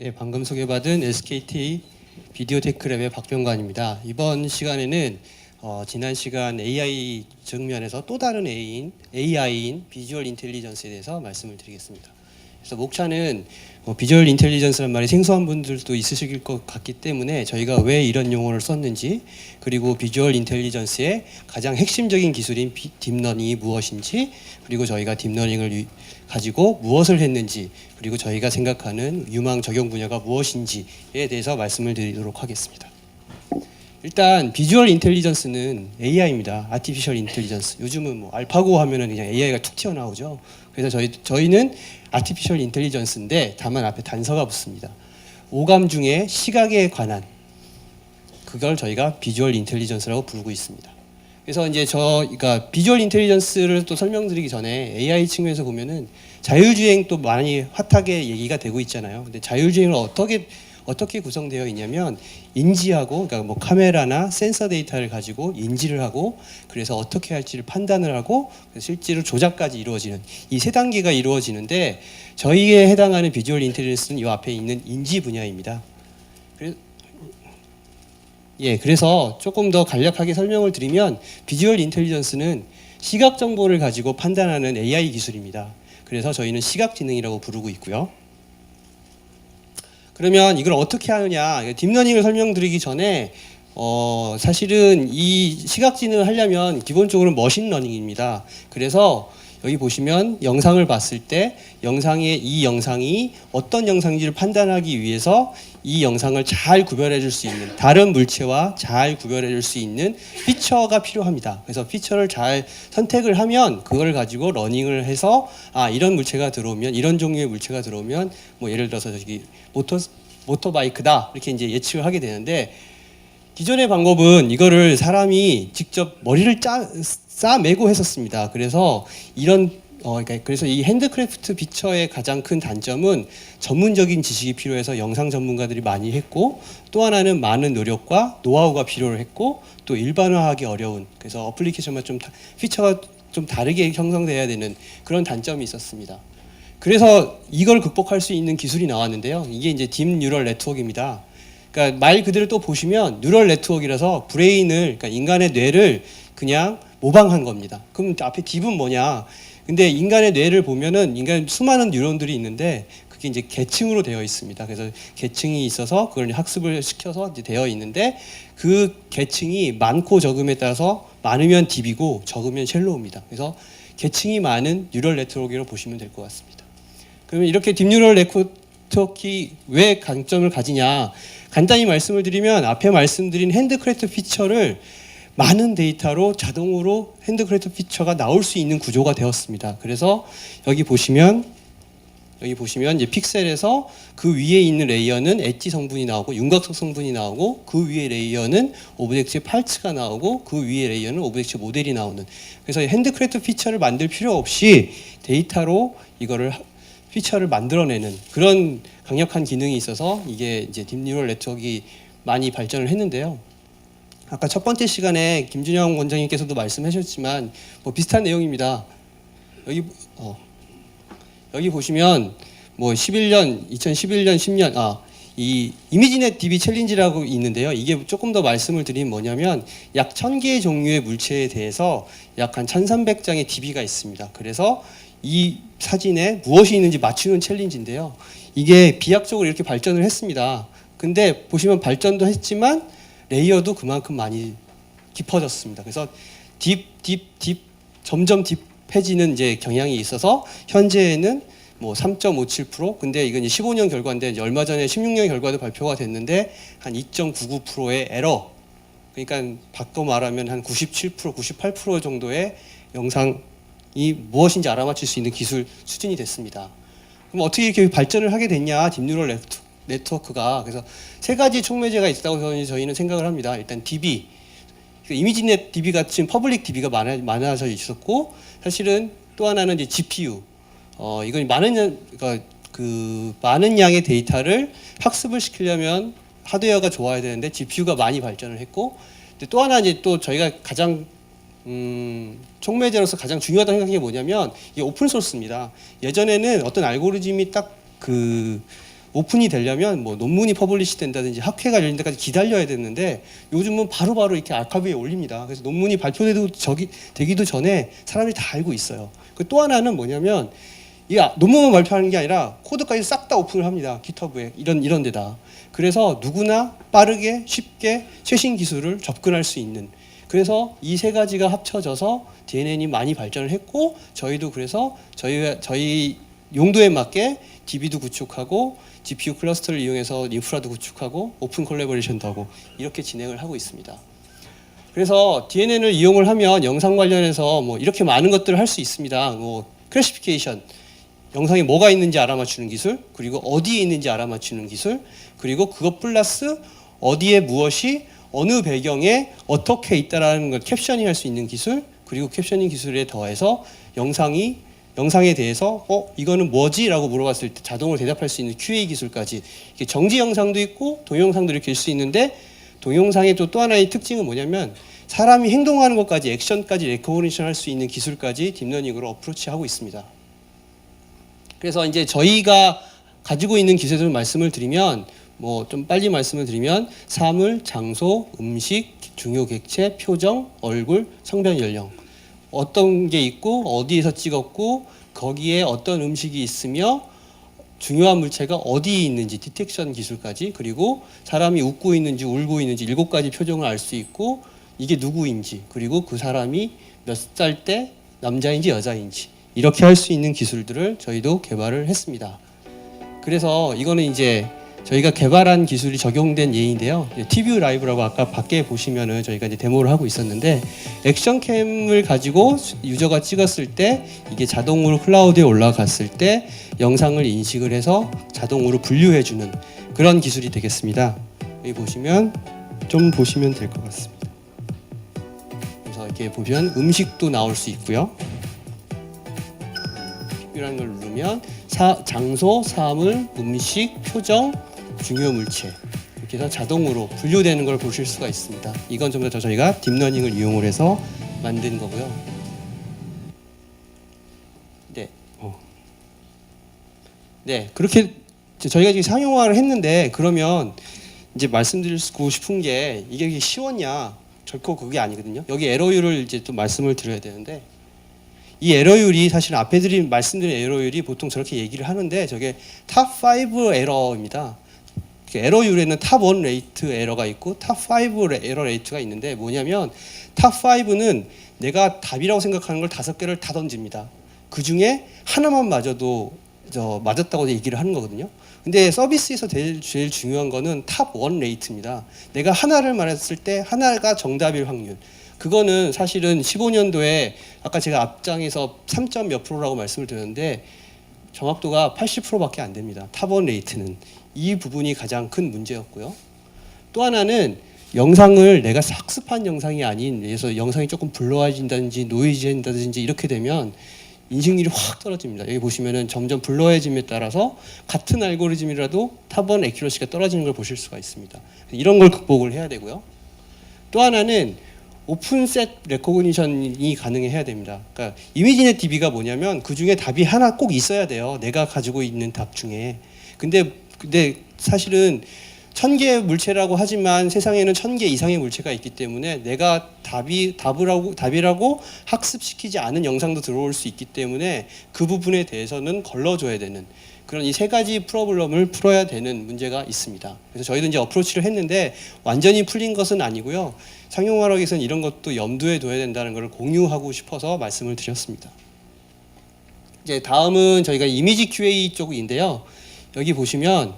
네, 방금 소개받은 SKT 비디오 테크랩의 박병관입니다. 이번 시간에는 어, 지난 시간 AI 측면에서 또 다른 A인, AI인 비주얼 인텔리전스에 대해서 말씀을 드리겠습니다. 그래서 목차는 어, 비주얼 인텔리전스란 말이 생소한 분들도 있으실 것 같기 때문에 저희가 왜 이런 용어를 썼는지 그리고 비주얼 인텔리전스의 가장 핵심적인 기술인 비- 딥러닝이 무엇인지 그리고 저희가 딥러닝을 유- 가지고 무엇을 했는지 그리고 저희가 생각하는 유망 적용 분야가 무엇인지에 대해서 말씀을 드리도록 하겠습니다. 일단 비주얼 인텔리전스는 AI입니다. 아티피셜 인텔리전스. 요즘은 뭐 알파고 하면은 그냥 AI가 툭 튀어나오죠. 그래서 저희 저희는 아티피셜 인텔리전스인데 다만 앞에 단서가 붙습니다. 오감 중에 시각에 관한 그걸 저희가 비주얼 인텔리전스라고 부르고 있습니다. 그래서 이제 저 그러니까 비주얼 인텔리전스를 또 설명드리기 전에 AI 측면에서 보면은 자율주행 또 많이 핫하게 얘기가 되고 있잖아요. 근데 자율주행을 어떻게 어떻게 구성되어 있냐면 인지하고 그러니까 뭐 카메라나 센서 데이터를 가지고 인지를 하고 그래서 어떻게 할지를 판단을 하고 그래서 실제로 조작까지 이루어지는 이 세 단계가 이루어지는데 저희에 해당하는 비주얼 인텔리전스는 이 앞에 있는 인지 분야입니다. 그래- 예, 그래서 조금 더 간략하게 설명을 드리면 비주얼 인텔리전스는 시각 정보를 가지고 판단하는 AI 기술입니다. 그래서 저희는 시각 지능이라고 부르고 있고요. 그러면 이걸 어떻게 하느냐? 딥러닝을 설명드리기 전에 어, 사실은 이 시각지능을 하려면 기본적으로 머신러닝입니다. 그래서 여기 보시면 영상을 봤을 때 영상의 이 영상이 어떤 영상인지를 판단하기 위해서 이 영상을 잘 구별해 줄 수 있는 다른 물체와 잘 구별해 줄 수 있는 피처가 필요합니다. 그래서 피처를 잘 선택을 하면 그걸 가지고 러닝을 해서 아 이런 물체가 들어오면 이런 종류의 물체가 들어오면 뭐 예를 들어서 저기 모터 모터바이크다 이렇게 이제 예측을 하게 되는데 기존의 방법은 이거를 사람이 직접 머리를 짜, 싸매고 했었습니다. 그래서 이런 어, 그러니까 그래서 이 핸드크래프트 피처의 가장 큰 단점은 전문적인 지식이 필요해서 영상 전문가들이 많이 했고 또 하나는 많은 노력과 노하우가 필요를 했고 또 일반화하기 어려운 그래서 어플리케이션만 좀 다- 피처가 좀 다르게 형성돼야 되는 그런 단점이 있었습니다. 그래서 이걸 극복할 수 있는 기술이 나왔는데요. 이게 이제 딥 뉴럴 네트워크입니다. 그러니까 말 그대로 또 보시면 뉴럴 네트워크라서 브레인을 그러니까 인간의 뇌를 그냥 모방한 겁니다. 그럼 앞에 딥은 뭐냐? 근데 인간의 뇌를 보면은 인간 수많은 뉴런들이 있는데 그게 이제 계층으로 되어 있습니다. 그래서 계층이 있어서 그걸 학습을 시켜서 이제 되어 있는데 그 계층이 많고 적음에 따라서 많으면 딥이고 적으면 쉘로우입니다. 그래서 계층이 많은 뉴럴 네트워크로 보시면 될 것 같습니다. 그러면 이렇게 딥 뉴럴 네트워크가 왜 강점을 가지냐? 간단히 말씀을 드리면 앞에 말씀드린 핸드크래프트 피처를 많은 데이터로 자동으로 핸드크래프트 피처가 나올 수 있는 구조가 되었습니다. 그래서 여기 보시면 여기 보시면 이제 픽셀에서 그 위에 있는 레이어는 엣지 성분이 나오고 윤곽석 성분이 나오고 그 위에 레이어는 오브젝트 파츠가 나오고 그 위에 레이어는 오브젝트 모델이 나오는 그래서 핸드크래프트 피처를 만들 필요 없이 데이터로 이거를 하- 피처를 만들어내는 그런 강력한 기능이 있어서 이게 이제 딥뉴럴 네트워크가 많이 발전을 했는데요. 아까 첫 번째 시간에 김준영 원장님께서도 말씀하셨지만 뭐 비슷한 내용입니다. 여기 어, 여기 보시면 뭐 11년, 2011년, 10년 아. 이 이미지넷 DB 챌린지라고 있는데요. 이게 조금 더 말씀을 드리면 뭐냐면 약 1000개의 종류의 물체에 대해서 약 한 1300장의 DB가 있습니다. 그래서 이 사진에 무엇이 있는지 맞추는 챌린지인데요. 이게 비약적으로 이렇게 발전을 했습니다. 근데 보시면 발전도 했지만 레이어도 그만큼 많이 깊어졌습니다. 그래서 딥, 딥, 딥 점점 딥해지는 이제 경향이 있어서 현재는 뭐 3.57% 근데 이건 이제 15년 결과인데 얼마 전에 16년 결과도 발표가 됐는데 한 2.99%의 에러 그러니까 바꿔 말하면 한 97% 98% 정도의 영상이 무엇인지 알아맞힐 수 있는 기술 수준이 됐습니다. 그럼 어떻게 이렇게 발전을 하게 됐냐 딥뉴럴 네트- 네트워크가 그래서 세 가지 촉매제가 있다고 저희- 저희는 생각을 합니다. 일단 DB 그 이미지넷 DB 같은 퍼블릭 DB가 많아, 많아져 있었고 사실은 또 하나는 이제 GPU 어 이건 많은 양- 그러니까 그 많은 양의 데이터를 학습을 시키려면 하드웨어가 좋아야 되는데 GPU가 많이 발전을 했고 또 하나 이제 또 저희가 가장 음, 촉매제로서 가장 중요하다고 생각한 게 뭐냐면 이게 오픈 소스입니다. 예전에는 어떤 알고리즘이 딱그 오픈이 되려면 뭐 논문이 퍼블리시 된다든지 학회가 열린 데까지 기다려야 되는데 요즘은 바로 바로 이렇게 아카이브에 올립니다. 그래서 논문이 발표되도 저기 되기도 전에 사람들이 다 알고 있어요. 그또 하나는 뭐냐면 이 아- 논문만 발표하는 게 아니라 코드까지 싹 다 오픈을 합니다. 기터브에 이런 이런 데다. 그래서 누구나 빠르게 쉽게 최신 기술을 접근할 수 있는 그래서 이 세 가지가 합쳐져서 DNN이 많이 발전을 했고 저희도 그래서 저희 저희 용도에 맞게 DB도 구축하고 GPU 클러스터를 이용해서 인프라도 구축하고 오픈 콜라보레이션도 하고 이렇게 진행을 하고 있습니다. 그래서 DNN을 이용을 하면 영상 관련해서 뭐 이렇게 많은 것들을 할 수 있습니다. 뭐 클래시피케이션, 영상에 뭐가 있는지 알아맞추는 기술, 그리고 어디에 있는지 알아맞추는 기술, 그리고 그것 플러스 어디에 무엇이 어느 배경에 어떻게 있다라는 걸 캡셔닝 할 수 있는 기술, 그리고 캡셔닝 기술에 더해서 영상이 영상에 대해서 어 이거는 뭐지라고 물어봤을 때 자동으로 대답할 수 있는 QA 기술까지 이게 정지 영상도 있고 동영상도 이렇게 수 있는데 동영상의 또 또 하나의 특징은 뭐냐면 사람이 행동하는 것까지 액션까지 레코그니션 할 수 있는 기술까지 딥러닝으로 어프로치하고 있습니다. 그래서 이제 저희가 가지고 있는 기술을 말씀을 드리면 뭐 좀 빨리 말씀을 드리면 사물, 장소, 음식, 중요 객체, 표정, 얼굴, 성별 연령 어떤 게 있고 어디에서 찍었고 거기에 어떤 음식이 있으며 중요한 물체가 어디에 있는지 디텍션 기술까지 그리고 사람이 웃고 있는지 울고 있는지 일곱 가지 표정을 알 수 있고 이게 누구인지 그리고 그 사람이 몇 살 때 남자인지 여자인지 이렇게 할 수 있는 기술들을 저희도 개발을 했습니다. 그래서 이거는 이제 저희가 개발한 기술이 적용된 예인데요. TV 라이브라고 아까 밖에 보시면은 저희가 이제 데모를 하고 있었는데 액션캠을 가지고 유저가 찍었을 때 이게 자동으로 클라우드에 올라갔을 때 영상을 인식을 해서 자동으로 분류해 주는 그런 기술이 되겠습니다. 여기 보시면 좀 보시면 될 것 같습니다. 그래서 이렇게 보면 음식도 나올 수 있고요. 이라는 걸 누르면 사, 장소, 사물, 음식, 표정, 중요 물체 이렇게 해서 자동으로 분류되는 걸 보실 수가 있습니다. 이건 좀 더 저희가 딥러닝을 이용을 해서 만든 거고요. 네. 어. 네, 그렇게 저희가 지금 상용화를 했는데 그러면 이제 말씀드리고 싶은 게 이게 쉬웠냐? 결코 그게 아니거든요. 여기 에러율을 이제 또 말씀을 드려야 되는데 이 에러율이 사실 앞에 드린 말씀드린 에러율이 보통 저렇게 얘기를 하는데 저게 탑 5 에러입니다. 그 에러율에는 탑 1 레이트 에러가 있고 탑5 에러 레이트가 있는데 뭐냐면 탑5는 내가 답이라고 생각하는 걸 다섯 개를 다 던집니다. 그 중에 하나만 맞아도 저 맞았다고 얘기를 하는 거거든요. 근데 서비스에서 제일, 제일 중요한 거는 탑 1 레이트입니다. 내가 하나를 말했을 때 하나가 정답일 확률. 그거는 사실은 15년도에 아까 제가 앞장에서 3점 몇 프로라고 말씀을 드렸는데 정확도가 80%밖에 안 됩니다. 탑원 레이트는 이 부분이 가장 큰 문제였고요. 또 하나는 영상을 내가 학습한 영상이 아닌 그래서 영상이 조금 블러해진다든지 노이즈된다든지 이렇게 되면 인식률이 확 떨어집니다. 여기 보시면은 점점 블러해짐에 따라서 같은 알고리즘이라도 탑원 액큐러시가 떨어지는 걸 보실 수가 있습니다. 이런 걸 극복을 해야 되고요. 또 하나는 오픈셋 레코그니션이 가능해야 됩니다. 그러니까 이미지넷 DB가 뭐냐면 그 중에 답이 하나 꼭 있어야 돼요. 내가 가지고 있는 답 중에. 근데 근데 사실은 천 개의 물체라고 하지만 세상에는 천 개 이상의 물체가 있기 때문에 내가 답이 답을 하고 답이라고 학습시키지 않은 영상도 들어올 수 있기 때문에 그 부분에 대해서는 걸러줘야 되는 그런 이 세 가지 프로블럼을 풀어야 되는 문제가 있습니다. 그래서 저희도 이제 어프로치를 했는데 완전히 풀린 것은 아니고요. 상용화하기 위해서는 이런 것도 염두에 둬야 된다는 것을 공유하고 싶어서 말씀을 드렸습니다. 이제 다음은 저희가 이미지 QA 쪽인데요. 여기 보시면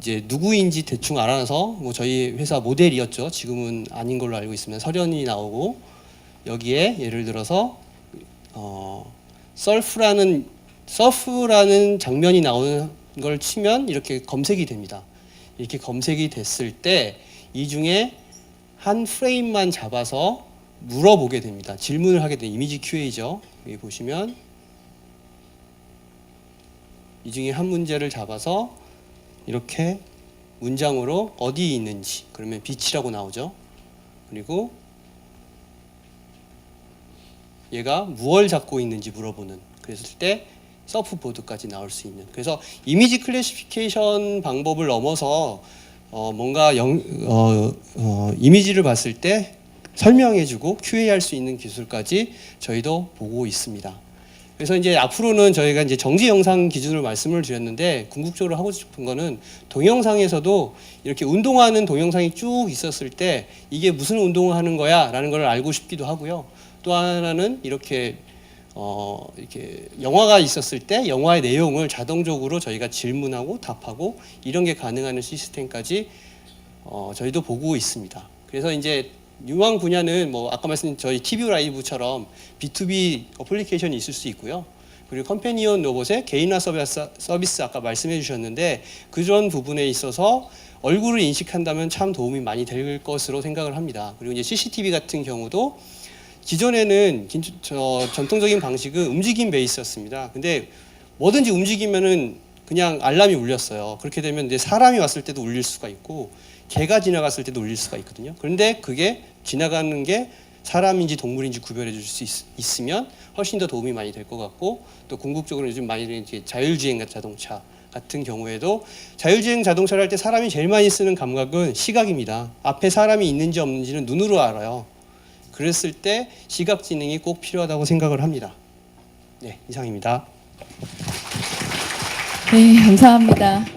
이제 누구인지 대충 알아서 뭐 저희 회사 모델이었죠. 지금은 아닌 걸로 알고 있습니다. 설현이 나오고 여기에 예를 들어서 어, 썰프라는 서프라는 장면이 나오는 걸 치면 이렇게 검색이 됩니다. 이렇게 검색이 됐을 때 이 중에 한 프레임만 잡아서 물어보게 됩니다. 질문을 하게 된 이미지 QA죠. 여기 보시면 이 중에 한 문제를 잡아서 이렇게 문장으로 어디에 있는지 그러면 빛이라고 나오죠. 그리고 얘가 무얼 잡고 있는지 물어보는 그랬을 때 서프보드까지 나올 수 있는. 그래서 이미지 클래시피케이션 방법을 넘어서 어, 뭔가 영, 어, 어, 이미지를 봤을 때 설명해주고 QA할 수 있는 기술까지 저희도 보고 있습니다. 그래서 이제 앞으로는 저희가 이제 정지 영상 기준으로 말씀을 드렸는데 궁극적으로 하고 싶은 거는 동영상에서도 이렇게 운동하는 동영상이 쭉 있었을 때 이게 무슨 운동을 하는 거야라는 걸 알고 싶기도 하고요. 또 하나는 이렇게 어 이렇게 영화가 있었을 때 영화의 내용을 자동적으로 저희가 질문하고 답하고 이런 게 가능한 시스템까지 어 저희도 보고 있습니다. 그래서 이제 유망 분야는 뭐 아까 말씀드린 저희 TV 라이브처럼 B2B 어플리케이션이 있을 수 있고요. 그리고 컴패니언 로봇의 개인화 서비스, 서비스 아까 말씀해 주셨는데 그런 부분에 있어서 얼굴을 인식한다면 참 도움이 많이 될 것으로 생각을 합니다. 그리고 이제 CCTV 같은 경우도 기존에는 전통적인 방식은 움직임 베이스였습니다. 근데 뭐든지 움직이면은 그냥 알람이 울렸어요. 그렇게 되면 이제 사람이 왔을 때도 울릴 수가 있고 개가 지나갔을 때도 울릴 수가 있거든요. 그런데 그게 지나가는 게 사람인지 동물인지 구별해 줄 수 있으면 훨씬 더 도움이 많이 될 것 같고 또 궁극적으로 요즘 많이 이제 자율주행 자동차 같은 경우에도 자율주행 자동차를 할 때 사람이 제일 많이 쓰는 감각은 시각입니다. 앞에 사람이 있는지 없는지는 눈으로 알아요. 그랬을 때 시각 지능이 꼭 필요하다고 생각을 합니다. 네, 이상입니다. 네, 감사합니다.